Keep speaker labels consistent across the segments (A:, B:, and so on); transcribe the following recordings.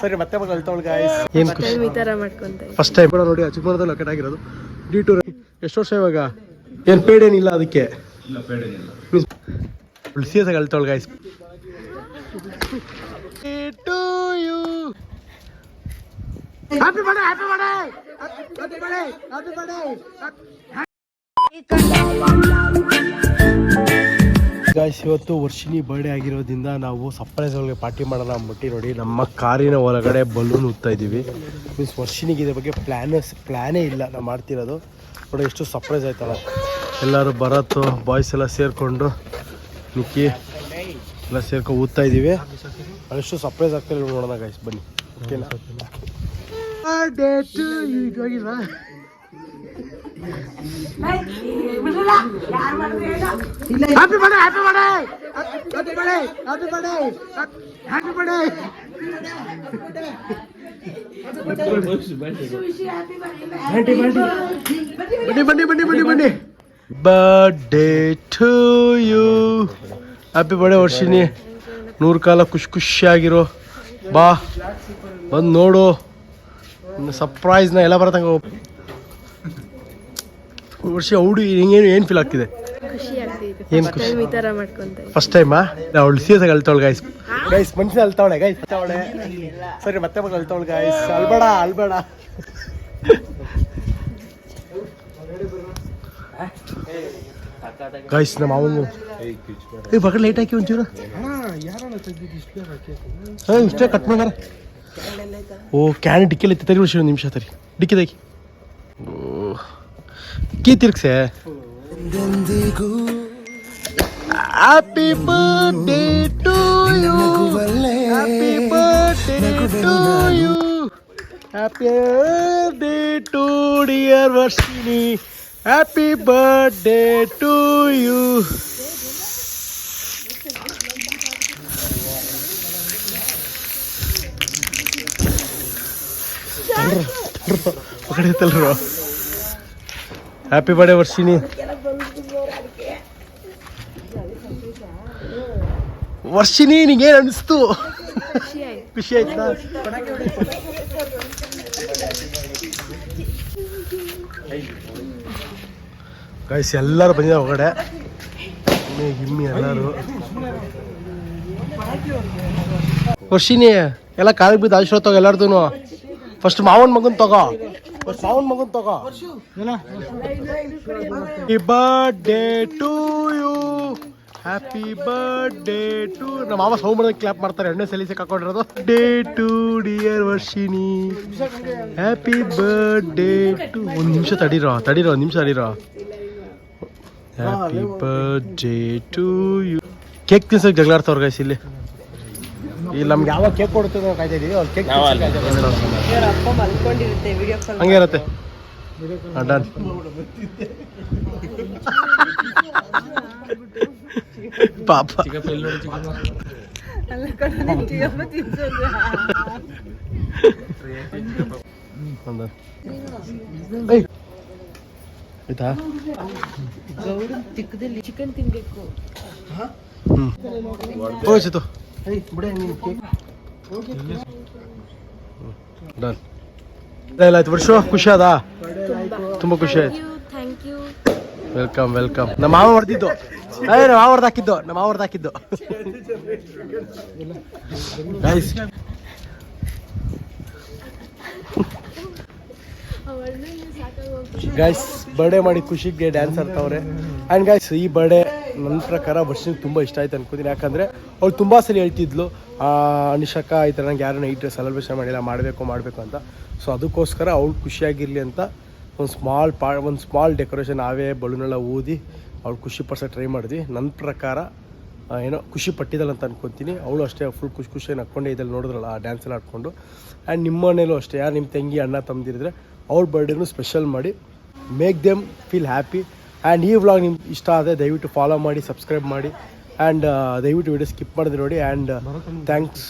A: ಸರಿ ಮತ್ತೆ ಮಗಳು ಅಳ್ತಾವಳು ಗಾಯ್ಸ್ ಏನ್ ಖುಷಿ.
B: ಈ ತರ ಮಾಡ್ಕೊಂತ
A: ಫಸ್ಟ್ ಟೈಮ್ ಕೂಡ ನೋಡಿ ಚಿಕ್ಕಮಗಳೂರಲ್ಲಿ ಲೊಕೇಟ್ ಆಗಿರೋದು. ಡಿ ಟೂರ್ ಎಷ್ಟು ವರ್ಷ ಇವಾಗ? ಏನು ಪೇಡ್ ಏನಿಲ್ಲ ಅದಕ್ಕೆ serious ಅಳ್ತಾವಳು guys to you happy birthday happy birthday happy birthday happy birthday guys ಇವತ್ತು ವರ್ಷಿನಿ ಬರ್ಡೇ ಆಗಿರೋದ್ರಿಂದ ನಾವು ಸರ್ಪ್ರೈಸ್ ಒಳಗೆ ಪಾರ್ಟಿ ಮಾಡೋಣ ಅಂದ್ಬಿಟ್ಟು ನೋಡಿ, ನಮ್ಮ ಕಾರಿನ ಹೊರಗಡೆ ಬಲೂನ್ ಉತ್ತಾ ಇದ್ದೀವಿ. ಮೀನ್ಸ್ ವರ್ಷಿನಿಗೆ ಇದ್ರ ಬಗ್ಗೆ ಪ್ಲ್ಯಾನಸ್ ಪ್ಲ್ಯಾನೇ ಇಲ್ಲ, ನಾವು ಮಾಡ್ತಿರೋದು. ನೋಡಿ, ಎಷ್ಟು ಸರ್ಪ್ರೈಸ್ ಆಯ್ತಲ್ಲ. ಎಲ್ಲರೂ ಭರತ್ ಬಾಯ್ಸ್ ಎಲ್ಲ ಸೇರಿಕೊಂಡು ನಿಕ್ಕಿ ಎಲ್ಲ ಸೇರ್ಕೊಂಡು ಊದ್ತಾ ಇದ್ದೀವಿ. ಅದೆಷ್ಟು ಸರ್ಪ್ರೈಸ್ ಇಲ್ಲ ನೋಡೋಣ ಗಾಯ್ಸ್ ಬನ್ನಿ. ಓಕೆನಾ happy birthday happy birthday happy birthday happy birthday happy birthday ಬನ್ನಿ ಬನ್ನಿ ಬನ್ನಿ ಬನ್ನಿ ಬನ್ನಿ birthday to you happy birthday Varshini ನೂರು ಕಾಲ ಖುಷಿ ಖುಷಿಯಾಗಿರೋ. ಬಾ, ಬಂದು ನೋಡು. ಸರ್ಪ್ರೈಸ್ನ ಎಲ್ಲ ಬರತಂಗ ವರ್ಷ ಔಡು ಹಿಂಗೇನು ಏನು ಫೀಲ್ ಆಗ್ತಿದೆ?
B: ಖುಷಿ
A: ಏನ್
B: ಮಾಡ್ಕೊಂತ
A: ಫಸ್ಟ್ ಟೈಮಾ ಅವಳು ಸೀರಿಯಸ್ ಆಗಿ ಗಾಯ್ಸ್ ಗಾಯ್ಸ್ ಗೈಸ್ ಮನ್ಸಿನ ಅಳ್ತಾವಳೆ ಗೈಸ್ ಅಳ್ತಾವಳೆ. ಸರಿ ಮತ್ತೆ ಮಗ ಗಾಯ್ಸ್ ಗೈಸ್ ಅಳ್ಬೇಡ ಅಳ್ಬೇಡ. ಗೈಸ್ ನಮ್ಮ ಅವನು ಏ ಬಗಲ್ ಲೈಟ್ ಹಾಕಿ ಒಂಚೂರು. ಹಾಂ ಇಷ್ಟೇ ಕಟ್ ಮಾಡ್ಯಾರ. ಓ ಕ್ಯಾನ್ ಡಿಕ್ಕಿಲ್ಲ ಐತೆ ತರಿ ಒಂದು ನಿಮಿಷ ತರಿ ಡಿಕ್ಕಿ ತೆಗಿ ಓ key ತಿರ್ಗ್ಸೆ happy birthday to you happy birthday to you happy birthday to dear Varshini happy birthday to you ಹೊಗಡೆ ಐತಲ್ರು ಹ್ಯಾಪಿ ಬರ್ಡೇ ವರ್ಷಿನಿ ವರ್ಷಿನಿ ನಿಂಗೇನು ಅನಿಸ್ತು
B: ಖುಷಿ ಆಯ್ತು
A: ಗೈಸ್ ಎಲ್ಲರೂ ಬಂದಿದ್ದಾರೆ ಹೊರಗಡೆ. ಗಿಮ್ಮಿ ಎಲ್ಲರೂ. ವರ್ಷಿನಿ ಎಲ್ಲ ಕಾಲಿಗೆ ಬಿದ್ದು ಆಶೀರ್ವಾದ ಎಲ್ಲಾರ್ದು ಫಸ್ಟ್ ಮಾವನ್ ಮಗನ್ ತಗೋ. ಮಾವನ್ ಮಗನ್ ತಗೋ. Happy birthday to you happy birthday to ನಮ್ಮ ಮಾವ ಸೌ ಕ್ಲಾಪ್ ಮಾಡ್ತಾರೆ. ಎಣ್ಣೆ ಸಲೀಸಿ ಹಾಕೊಂಡಿರೋದು day to dear Varshini happy birthday to ಒಂದು ನಿಮಿಷ ತಡೀರೋ ತಡೀರೋ, ಒಂದು ನಿಮಿಷ ತಡೀರೋ. Happy birthday to you cake ತಿನ್ಸಕ್ಕೆ ಜಗಳಾಡ್ತವ್ರ ಗೈಸ್ ಇಲ್ಲಿ. ಇಲ್ಲಿ ನಮ್ಗೆ ಯಾವಾಗ ಕೇಕ್ ಕೊಡ್ತೀವಿ ನಾವು ಕಾಯ್ತಾ ಇದೀವಿ ಅವ್ರು ಕೇಕ್
B: ಅಪ್ಪ ಮಲ್ಕೊಂಡಿರುತ್ತೆ ವಿಡಿಯೋ ಕಾಲ್
A: ಪಾಪ. ಒಂದು. ಏಯ್. ಆಯ್ತಾ?
B: ಚಿಕ್ಕದಲ್ಲಿ ಚಿಕನ್ ತಿನ್ಬೇಕು.
A: ಹ್ಮ್. ಸಿತು ಡನ್ ಆಯ್ತು, ವರ್ಷ, ಖುಷಿ ಅದಾ ತುಂಬ ಖುಷಿ ಆಯ್ತು. ವೆಲ್ಕಮ್ ವೆಲ್ಕಮ್ ನಮ್ಮ ಮಾವ ಹೊಡೆದಿದ್ದು. ಏ, ನಮ್ಮ ಮಾವ ಹೊಡೆದಾಕಿದ್ದು, ನಮ್ಮ ಮಾವ ಹೊಡೆದಾಕಿದ್ದು. ಗೈಸ್ ಗೈಸ್ ಬರ್ಡೇ ಮಾಡಿ ಖುಷಿಗೆ ಡ್ಯಾನ್ಸ್ ಆಡ್ತಾವ್ರೆ. ಆ್ಯಂಡ್ ಗಾಯ್ಸ್ ಈ ಬರ್ಡೇ ನನ್ನ ಪ್ರಕಾರ ವರ್ಷಕ್ಕೆ ತುಂಬ ಇಷ್ಟ ಆಯ್ತು ಅನ್ಕೋತೀನಿ. ಯಾಕಂದರೆ ಅವ್ಳು ತುಂಬ ಸಲ ಹೇಳ್ತಿದ್ಲು ಆ, ಅನಿಶಕ್ಕ ಈ ಥರ ನಂಗೆ ಯಾರು ನೈಟ್ ಸೆಲೆಬ್ರೇಷನ್ ಮಾಡಿಲ್ಲ ಮಾಡಬೇಕು ಮಾಡಬೇಕು ಅಂತ. ಸೊ ಅದಕ್ಕೋಸ್ಕರ ಅವಳು ಖುಷಿಯಾಗಿರಲಿ ಅಂತ ಒಂದು ಸ್ಮಾಲ್ ಪಾ ಒಂದು ಸ್ಮಾಲ್ ಡೆಕೋರೇಷನ್ ನಾವೇ ಬಲೂನೆಲ್ಲ ಊದಿ ಅವ್ಳು ಖುಷಿ ಪಡ್ಸೋಕೆ ಟ್ರೈ ಮಾಡಿದ್ವಿ. ನನ್ನ ಪ್ರಕಾರ ಏನೋ ಖುಷಿ ಪಟ್ಟಿದ್ದಲ್ಲ ಅಂತ ಅನ್ಕೊತೀನಿ. ಅವಳು ಅಷ್ಟೇ ಫುಲ್ ಖುಷಿ ಖುಷಿಯಾಗಿ ನಕ್ಕೊಂಡೆ ಇದ್ರಲ್ಲಿ ನೋಡಿದ್ರಲ್ಲ ಆ ಡ್ಯಾನ್ಸ್ ಎಲ್ಲ ಆಡ್ಕೊಂಡು. ಆ್ಯಂಡ್ ನಿಮ್ಮ ಮನೇಲೂ ಅಷ್ಟೇ ಯಾರು ನಿಮ್ಮ ತಂಗಿ ಅಣ್ಣ ತಂದಿದ್ರೆ ಅವ್ರ ಬರ್ಡೇನು ಸ್ಪೆಷಲ್ ಮಾಡಿ make them feel happy and ಈ ವ್ಲಾಗ್ ನಿಮ್ಗೆ ಇಷ್ಟ ಆದರೆ ದಯವಿಟ್ಟು ಫಾಲೋ ಮಾಡಿ ಸಬ್ಸ್ಕ್ರೈಬ್ ಮಾಡಿ. ಆ್ಯಂಡ್ ದಯವಿಟ್ಟು ವಿಡಿಯೋ ಸ್ಕಿಪ್ ಮಾಡಿದ್ರೆ ನೋಡಿ. ಆ್ಯಂಡ್ ಥ್ಯಾಂಕ್ಸ್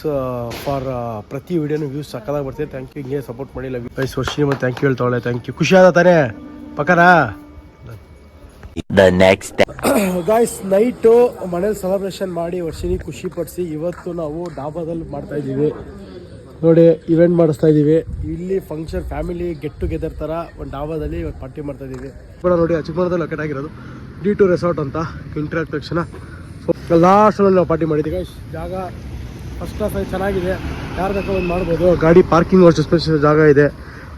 A: ಫಾರ್ ಪ್ರತಿ ವೀಡಿಯೋನು ವ್ಯೂಸ್ ಸಕ್ಕದಾಗಿ ಬರ್ತೀನಿ ಥ್ಯಾಂಕ್ ಯು ಹಿಂಗೆ ಸಪೋರ್ಟ್ ಮಾಡಿ. ಲವ್ ವೈಸ್ ವರ್ಷಿ ಮತ್ತು ಥ್ಯಾಂಕ್ ಯು ಹೇಳ್ತಾವಳೆ. ಥ್ಯಾಂಕ್ ಯು ಖುಷಿ ಆದ ತಾನೇ? ಪಕ್ಕನಾ?
C: The next day.
A: Guys night ಮನೇಲಿ ಸೆಲೆಬ್ರೇಷನ್ ಮಾಡಿ ವರ್ಷಿನಿ ಖುಷಿ ಪಡಿಸಿ. ಇವತ್ತು ನಾವು ಡಾಬಾದಲ್ಲಿ ಮಾಡ್ತಾ ಇದ್ದೀವಿ. ನೋಡಿ ಇವೆಂಟ್ ಮಾಡಿಸ್ತಾ ಇದ್ದೀವಿ ಇಲ್ಲಿ ಫಂಕ್ಷನ್ ಫ್ಯಾಮಿಲಿ ಗೆಟ್ ಟುಗೆದರ್ ಥರ ಒಂದು ಡಾಬಾದಲ್ಲಿ ಇವಾಗ ಪಾರ್ಟಿ ಮಾಡ್ತಾ ಇದ್ದೀವಿ ಕೂಡ ನೋಡಿ ಚಿಕ್ಕಮಗಳೂರಲ್ಲಿ ಲೊಕೇಟ್ ಆಗಿರೋದು. ಡಿ ಟು ರೆಸಾರ್ಟ್ ಅಂತ ಇಂಟ್ರಾಕ್ಟ್ ತಕ್ಷಣ ಸೊ ಲಾಸ್ಟಲ್ಲಿ ನಾವು ಪಾರ್ಟಿ ಮಾಡಿದ್ದೀವಿ. ಜಾಗ ಫಸ್ಟ್ ಕ್ಲಾಸ್ ಆಗಿ ಚೆನ್ನಾಗಿದೆ. ಯಾರು ಬೇಕಾ ಒಂದು ಮಾಡ್ಬೋದು. ಗಾಡಿ ಪಾರ್ಕಿಂಗ್ ಅಷ್ಟು ಸ್ಪೆಷಲ್ ಜಾಗ ಇದೆ.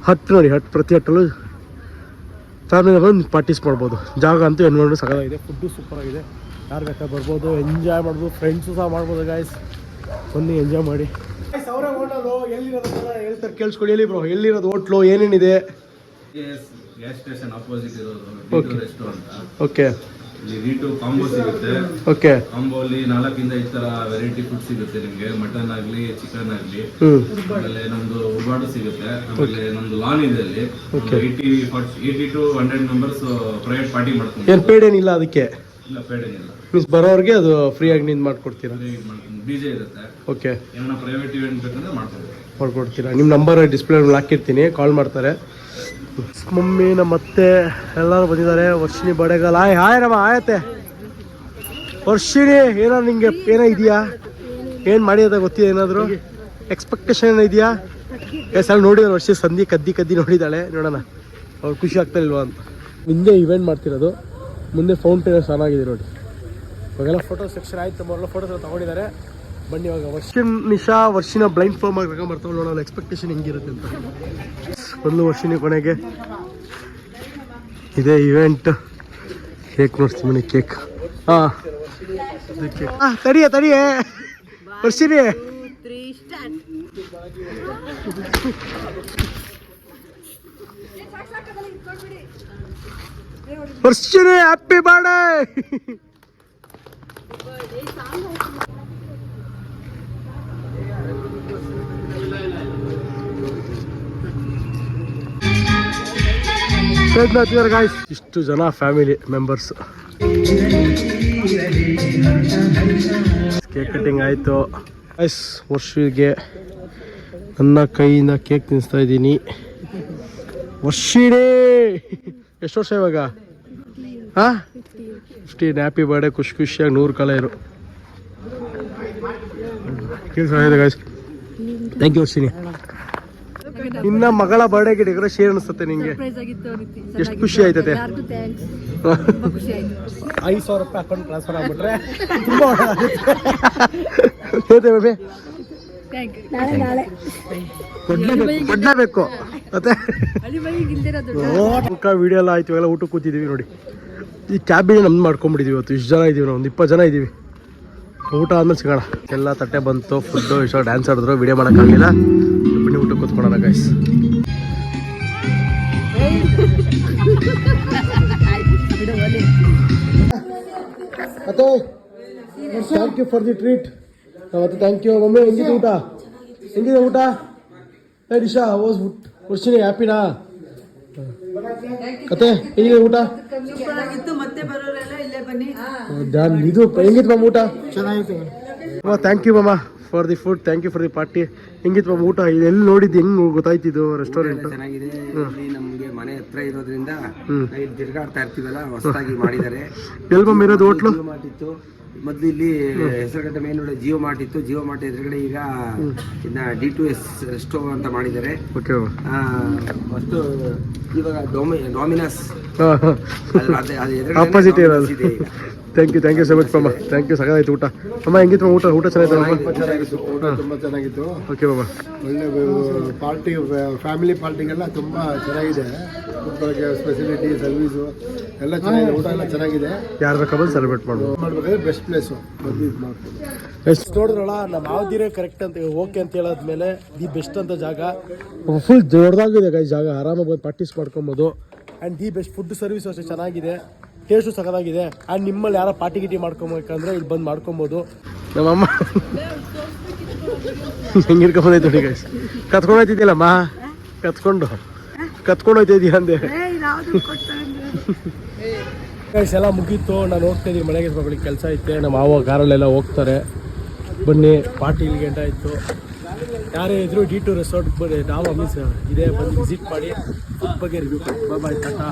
A: ಹತ್ತು ನೋಡಿ ಹತ್ತು ಪ್ರತಿ ಹಟ್ಟಲ್ಲೂ ಫ್ಯಾಮಿಲಿ ಬಂದು ಪಾರ್ಟೀಸ್ ಮಾಡ್ಬೋದು. ಜಾಗ ಅಂತೂ ಎನ್ವೈರ್ಮೆಂಟ್ ಸಗದಾಗಿದೆ ಫುಡ್ಡು ಸೂಪರಾಗಿದೆ ಯಾರು ಬೇಕಾದ್ರೆ ಬರ್ಬೋದು. ಎಂಜಾಯ್ ಮಾಡ್ಬೋದು. ಫ್ರೆಂಡ್ಸು ಸಹ ಮಾಡ್ಬೋದು ಗಾಯ್ಸ್ ಬನ್ನಿ ಎಂಜಾಯ್ ಮಾಡಿ. ಅವರೇ ಹೋಟಲು ಎಲ್ಲಿರೋದು ಹೇಳ್ತಾರೆ ಕೇಳಿಸ್ಕೊಡಿ ಎಲ್ಲಿ ಬ್ರೋ ಎಲ್ಲಿರೋದು ಹೋಟ್ಲು ಏನೇನಿದೆ?
D: ಗ್ಯಾಸ್ ಸ್ಟೇಷನ್ ಅಪೋಸಿಟ್ ಇರೋದು. ರೆಸ್ಟೋರೆಂಟ್
A: ಓಕೆ
D: ಇಲ್ಲಿ ರೀಟು ಕಾಂಬೋ ಸಿಗುತ್ತೆ.
A: ಓಕೆ
D: ಕಾಂಬೋ ಅಲ್ಲಿ ನಾಲ್ಕಿಂದ ಐದು ತರ ವೆರೈಟಿ ಫುಡ್ ಸಿಗುತ್ತೆ ನಿಮಗೆ. ಮಟನ್ ಆಗಲಿ ಚಿಕನ್ ಆಗಲಿ. ಆಮೇಲೆ ನಮ್ದು ಉಬಾಡು ಸಿಗುತ್ತೆ. ಆಮೇಲೆ ನಮ್ದು ಲಾನ್ ಇದೆ ಅಲ್ಲಿ. Eighty eighty to hundred members private party ಮಾಡ್ಕೊಂಡು
A: ಏನಿಲ್ಲ ಅದಕ್ಕೆ?
D: ಇಲ್ಲ ಪೇಡ್ ಏನಿಲ್ಲ.
A: ಮೀನ್ಸ್ ಬರೋರಿಗೆ ಅದು ಫ್ರೀಯಾಗಿ ನಿಂದು ಮಾಡ್ಕೊಡ್ತೀರಾ?
D: ಡಿಜೆ ಇರುತ್ತೆ.
A: ಓಕೆ
D: ಏನಾರ ಪ್ರೈವೇಟ್ ಇವೆಂಟ್ ಬೇಕಂದ್ರೆ ಮಾಡ್ಕೊಬೋದು
A: ಮಾಡ್ಕೊಡ್ತೀರಾ? ನಿಮ್ಮ ನಂಬರ್ ಡಿಸ್ಪ್ಲೇ ಹಾಕಿರ್ತೀನಿ ಕಾಲ್ ಮಾಡ್ತಾರೆ. ಮಮ್ಮಿ ನಮ್ಮ ಅತ್ತೆ ಎಲ್ಲರೂ ಬಂದಿದ್ದಾರೆ. ವರ್ಷಿಣಿ ಬಡೆಗಾಲ. ಹಾಯ್ ಹಾಯ್ ರಮ್ಮ ಆಯತೆ ವರ್ಷಿಣಿ ಏನೋ ನಿಂಗೆ ಏನೋ ಇದೆಯಾ? ಏನು ಮಾಡಿದ ಗೊತ್ತಿದೆ ಏನಾದರೂ? ಎಕ್ಸ್ಪೆಕ್ಟೇಷನ್ ಏನೋ ಇದೆಯಾ? ಸರ್ ನೋಡಿದ್ರೆ ವರ್ಷ ಸಂಧಿ ಕದ್ದಿ ಕದ್ದಿ ನೋಡಿದ್ದಾಳೆ. ನೋಡೋಣ. ಅವ್ರು ಖುಷಿ ಆಗ್ತಾ ಇಲ್ವಾ ಅಂತ. ಹಿಂದೆ ಇವೆಂಟ್ ಮಾಡ್ತಿರೋದು. ಮುಂದೆ ಫೌಂಟೇನ್ ಚೆನ್ನಾಗಿದೆ ನೋಡಿ. ಇವಾಗೆಲ್ಲ ಫೋಟೋ ಸೆಕ್ಷನ್ ಆಯ್ತು ಮೊದಲ ಫೋಟೋಸ್ ಎಲ್ಲ ತಗೊಂಡಿದ್ದಾರೆ. ಬನ್ನಿ ಇವಾಗ ವರ್ಷಿನ್ ನಿಶಾ ವರ್ಷಿನ ಬ್ಲೈಂಡ್ ಫಾರ್ಮ್ ಆಗಿ ಬರ್ತಾವೆ ನೋಡೋಣ ಎಕ್ಸ್ಪೆಕ್ಟೇಷನ್ ಹೆಂಗಿರುತ್ತೆ ಅಂತ. ಒಂದು ವರ್ಷಿನ ಕೊನೆಗೆ ಇದೇ ಇವೆಂಟ್ ಕೇಕ್ ನೋಡ್ತೀವಿ ಮನೆ ಕೇಕ್ ಹಾಂ. ತಡಿಯ ತಡಿಯ. Varshini. Varshini happy birthday guys ಇಷ್ಟು ಜನ ಫ್ಯಾಮಿಲಿ ಮೆಂಬರ್ಸ್ ಕೇಕ್ ಕಟಿಂಗ್ ಆಯಿತು. ಐಸ್ ವರ್ಷಿಗೆ ನನ್ನ ಕೈಯಿಂದ ಕೇಕ್ ತಿನ್ನಿಸ್ತಾ ಇದ್ದೀನಿ. ವರ್ಷಿಡೇ ಎಷ್ಟು ವರ್ಷ ಇವಾಗ? ಹಾಂ? ಫಿಫ್ಟೀನ್ ಹ್ಯಾಪಿ ಬರ್ಡೇ ಖುಷಿ ಖುಷಿಯಾಗಿ ನೂರು ಕಾಲ ಇರು. ಗಾಯ್ಸ್ ಥ್ಯಾಂಕ್ ಯು ವರ್ಷಿನಿ ನಿನ್ನ ಮಗಳ ಬರ್ಡೇಗೆ ಡೆಕೋರೇಷನ್ ಶೇರ್ ಅನಿಸುತ್ತೆ ನಿಂಗೆ? ಎಷ್ಟು ಖುಷಿ ಆಯ್ತದೆ. ಐದು ಸಾವಿರ ರೂಪಾಯಿ ಅಕೌಂಟ್ ಟ್ರಾನ್ಸ್ಫರ್ ಆಗ್ಬಿಟ್ರೆ ಹೇಳ್ತೇವೆ ಬೇಬಿ ಕೊಡ್ಲೇಬೇಕು ಕೊಡ್ಲೇಬೇಕು. ಮತ್ತೆ ಊಟ ವಿಡಿಯೋ ಎಲ್ಲ ಆಯ್ತು ಎಲ್ಲ ಊಟಕ್ಕೆ ಕೂತಿದ್ದೀವಿ ನೋಡಿ. ಈ ಕ್ಯಾಬಿನ ನಮ್ದು ಮಾಡ್ಕೊಂಬಿಟ್ಟಿದ್ದೀವಿ ಇವತ್ತು ಇಷ್ಟು ಜನ ಇದ್ದೀವಿ ನಾವು ಒಂದು ಇಪ್ಪತ್ತು ಜನ ಇದ್ದೀವಿ ಊಟ ಆದ್ಮೇಲೆ ಸಿಗೋಣ. ಎಲ್ಲ ತಟ್ಟೆ ಬಂತು ಫುಡ್ಡು ಇಷ್ಟ ಡ್ಯಾನ್ಸ್ ಆಡಿದ್ರು ವಿಡಿಯೋ ಮಾಡೋಕ್ಕಾಗಲಿಲ್ಲ. ಬಿಡಿ ಊಟಕ್ಕೆ ಕೂತ್ಕೊಳ್ಳೋಣ guys thank you for the treat ಮತ್ತೆ ಥ್ಯಾಂಕ್ ಯು ಮಮ್ಮಿ ಹೆಂಗಿದೆ ಊಟ? ಹೆಂಗಿದೆ ಊಟ? ಏ ದಿಶಾ ಓಸ್ ವರ್ಷಿನಿ ಹ್ಯಾಪಿನಾ? ಕತೆ ಹೆಂಗಿದೆ ಊಟ? ಇದು ಹೆಂಗಿತ್ತು ಮ್ಯಾಮ್ ಊಟ? ಚೆನ್ನಾಗಿತ್ತು. ಥ್ಯಾಂಕ್ ಯು ಮಾಮ for the food thank you for the party ಹೆಂಗಿತ್ತು ಮ್ಯಾಮ್ ಊಟ? ಇದೆಲ್ಲ ಎಲ್ಲಿ ನೋಡಿದ್ದು? ಹೆಂಗ್ ಗೊತ್ತಾಯ್ತಿದ್ದು ರೆಸ್ಟೋರೆಂಟ್
E: ಚೆನ್ನಾಗಿದೆ. ಇಲ್ಲಿ ಮನೆ ಹತ್ರ ಇರೋದ್ರಿಂದ ತಿರ್ಗಾಡ್ತಾ ಇರ್ತೀವಲ್ಲ ಹೊಸದಾಗಿ ಮಾಡಿದ್ದಾರೆ.
A: ಎಲ್ಲಿ ಮ್ಯಾಮ್ ಇರೋದು ಹೋಟ್ಲು
E: ಇತ್ತು ಮೊದ್ಲು ಇಲ್ಲಿ ಹೆಸರುಗಟ್ಟ ರೋಡ್ ಜಿಯೋ ಮಾರ್ಟ್ ಇತ್ತು. ಜಿಯೋ ಮಾರ್ಟ್ ಎದುರುಗಡೆ ಈಗ ಇನ್ನ ಡಿ ಟು ಎಸ್ ರೆಸ್ಟೋ ಅಂತ ಮಾಡಿದ್ದಾರೆ. ಮತ್ತು ಇವಾಗ ಡೊಮಿ ಡಾಮಿನಸ್ ಅದೇ- ಅದ್ರ
A: ಆಪೋಸಿಟ್
E: ಇದೆ.
A: Thank you thank you so much ಮಾಮ ಥ್ಯಾಂಕ್ ಯು ಸಗಾಯ್ತು ಊಟ. ಅಮ್ಮ ಹೆಂಗಿತ್ತು ಊಟ? ಊಟ ಚೆನ್ನಾಗಿತ್ತು
F: ಚೆನ್ನಾಗಿತ್ತು. ಊಟ ತುಂಬ ಚೆನ್ನಾಗಿತ್ತು.
A: ಓಕೆ ಬಾಬಾ
F: ಒಳ್ಳೆ ಪಾರ್ಟಿ ಫ್ಯಾಮಿಲಿ ಪಾರ್ಟಿಗೆಲ್ಲ ತುಂಬ ಚೆನ್ನಾಗಿದೆ. ಸ್ಪೆಸಿಲಿಟಿ ಸರ್ವಿಸು ಎಲ್ಲ ಚೆನ್ನಾಗಿದೆ. ಊಟ ಎಲ್ಲ ಚೆನ್ನಾಗಿದೆ.
A: ಯಾರು ಬೇಕಾದ್ರೂ ಸೆಲೆಬ್ರೇಟ್ ಮಾಡ್ಬೋದು
F: ಮಾಡ್ಬೇಕಾದ್ರೆ ಬೆಸ್ಟ್ ಪ್ಲೇಸು ಬಂದು ಇದು ಮಾಡ್ಬೋದು
A: ಬೆಸ್ಟ್ ನೋಡಿದ್ರಲ್ಲ ನಮ್ಮ ಯಾವ್ದಿರೇ ಕರೆಕ್ಟ್ ಅಂತ ಓಕೆ ಅಂತ ಹೇಳಾದ್ಮೇಲೆ ದಿ ಬೆಸ್ಟ್ ಅಂತ ಜಾಗ. ಫುಲ್ ದೊಡ್ಡದಾಗಿದೆ ಗೈ ಜಾಗ. ಆರಾಮಾಗಿ ಪ್ರಾಕ್ಟೀಸ್ ಮಾಡ್ಕೊಬೋದು. And the best food service ಅಷ್ಟೇ ಚೆನ್ನಾಗಿದೆ. ಟೇಸ್ಟು ಸಖತ್ತಾಗಿದೆ. ಆ್ಯಂಡ್ ನಿಮ್ಮಲ್ಲಿ ಯಾರೋ ಪಾರ್ಟಿ ಗಿಟಿ ಮಾಡ್ಕೊಬೇಕಂದ್ರೆ ಇಲ್ಲಿ ಬಂದು ಮಾಡ್ಕೊಬೋದು. ನಮ್ಮಮ್ಮ. ಹೆಂಗಿರ್ಕೊಂಡ್ ಬಂದೈತೆ ನೋಡಿ ಗೈಸ್ ಕತ್ಕೊಂಡು ಹೋಯ್ತಿದ್ಯಲ್ಲಮ್ಮ ಕತ್ಕೊಂಡು. ಕತ್ಕೊಂಡು ಹೋಯ್ತಿದ್ದೀಯ ಅಂದೆ. ಗೈಸ್ ಎಲ್ಲ ಮುಗೀತು. ನಾನು ಹೋಗ್ತಾ ಇದ್ದೀನಿ ಮನೆಗೆ. ಮಗಳಿಗೆ ಕೆಲಸ ಐತೆ. ನಮ್ಮ ಮಾವ ಕಾರಲ್ಲೆಲ್ಲ ಹೋಗ್ತಾರೆ. ಬನ್ನಿ ಪಾರ್ಟಿ ಇಲ್ಲಿ ಗಂಟೆ ಆಯಿತು. ಯಾರೇ ಇದ್ರು ಡಿ ಟು ರೆಸಾರ್ಟ್ ಬನ್ನಿ. ನಾವು ಮೀನ್ಸ್ ಇದೇ ಬಂದು ವಿಸಿಟ್ ಮಾಡಿ. ಫುಡ್ ಬಗ್ಗೆ ರಿವ್ಯೂ ಕೊಡಿ. ಬಾಯ್ ಟಾಟಾ.